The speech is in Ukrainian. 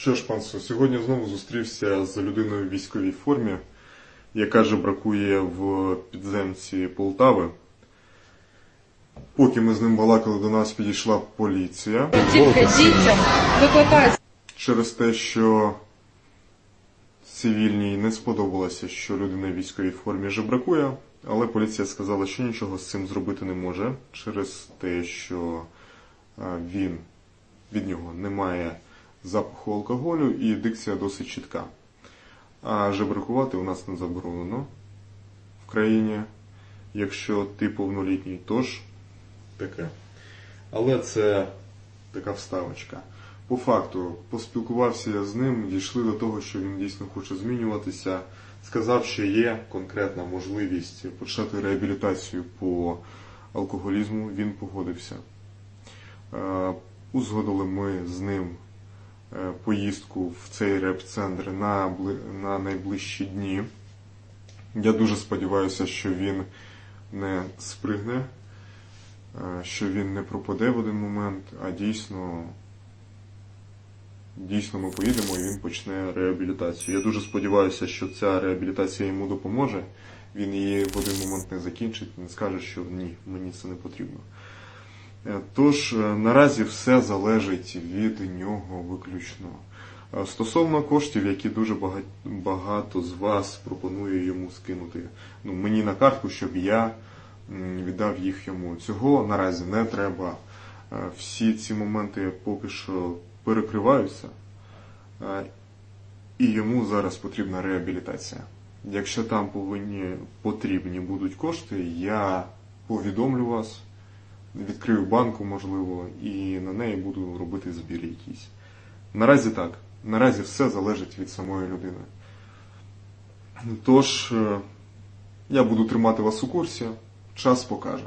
Що ж, панство, сьогодні знову зустрівся з людиною в військовій формі, яка же бракує в підземці Полтави. Поки ми з ним балакали, до нас підійшла поліція. Тільки дітям викликають через те, що цивільній не сподобалося, що людина в військовій формі жебракує, але поліція сказала, що нічого з цим зробити не може через те, що е, він від нього не має запаху алкоголю і дикція досить чітка. А жебракувати у нас не заборонено в країні, якщо ти повнолітній, тож таке. Але це така вставочка. По факту, поспілкувався я з ним, дійшли до того, що він дійсно хоче змінюватися. Сказав, що є конкретна можливість почати реабілітацію по алкоголізму. Він погодився. Е, Узгодили ми з ним поїздку в цей реп-центр на, на найближчі дні. Я дуже сподіваюся, що він не спригне, е, що він не пропаде в один момент, а дійсно, дійсно ми поїдемо і він почне реабілітацію. Я дуже сподіваюся, що ця реабілітація йому допоможе. Він її в один момент не закінчить, не скаже, що ні, мені це не потрібно. Е, Тож е, наразі все залежить від нього виключно. Е, Стосовно коштів, які дуже багато з вас пропонує йому скинути ну, мені на картку, щоб я віддав їх йому. Цього наразі не треба. Всі ці моменти поки що перекриваються, і йому зараз потрібна реабілітація. Якщо там повинні потрібні будуть кошти, я повідомлю вас відкрию банку, можливо, і на неї буду робити збір якийсь. Наразі так. Наразі все залежить від самої людини. Тож, е, я буду тримати вас у курсі, час покаже.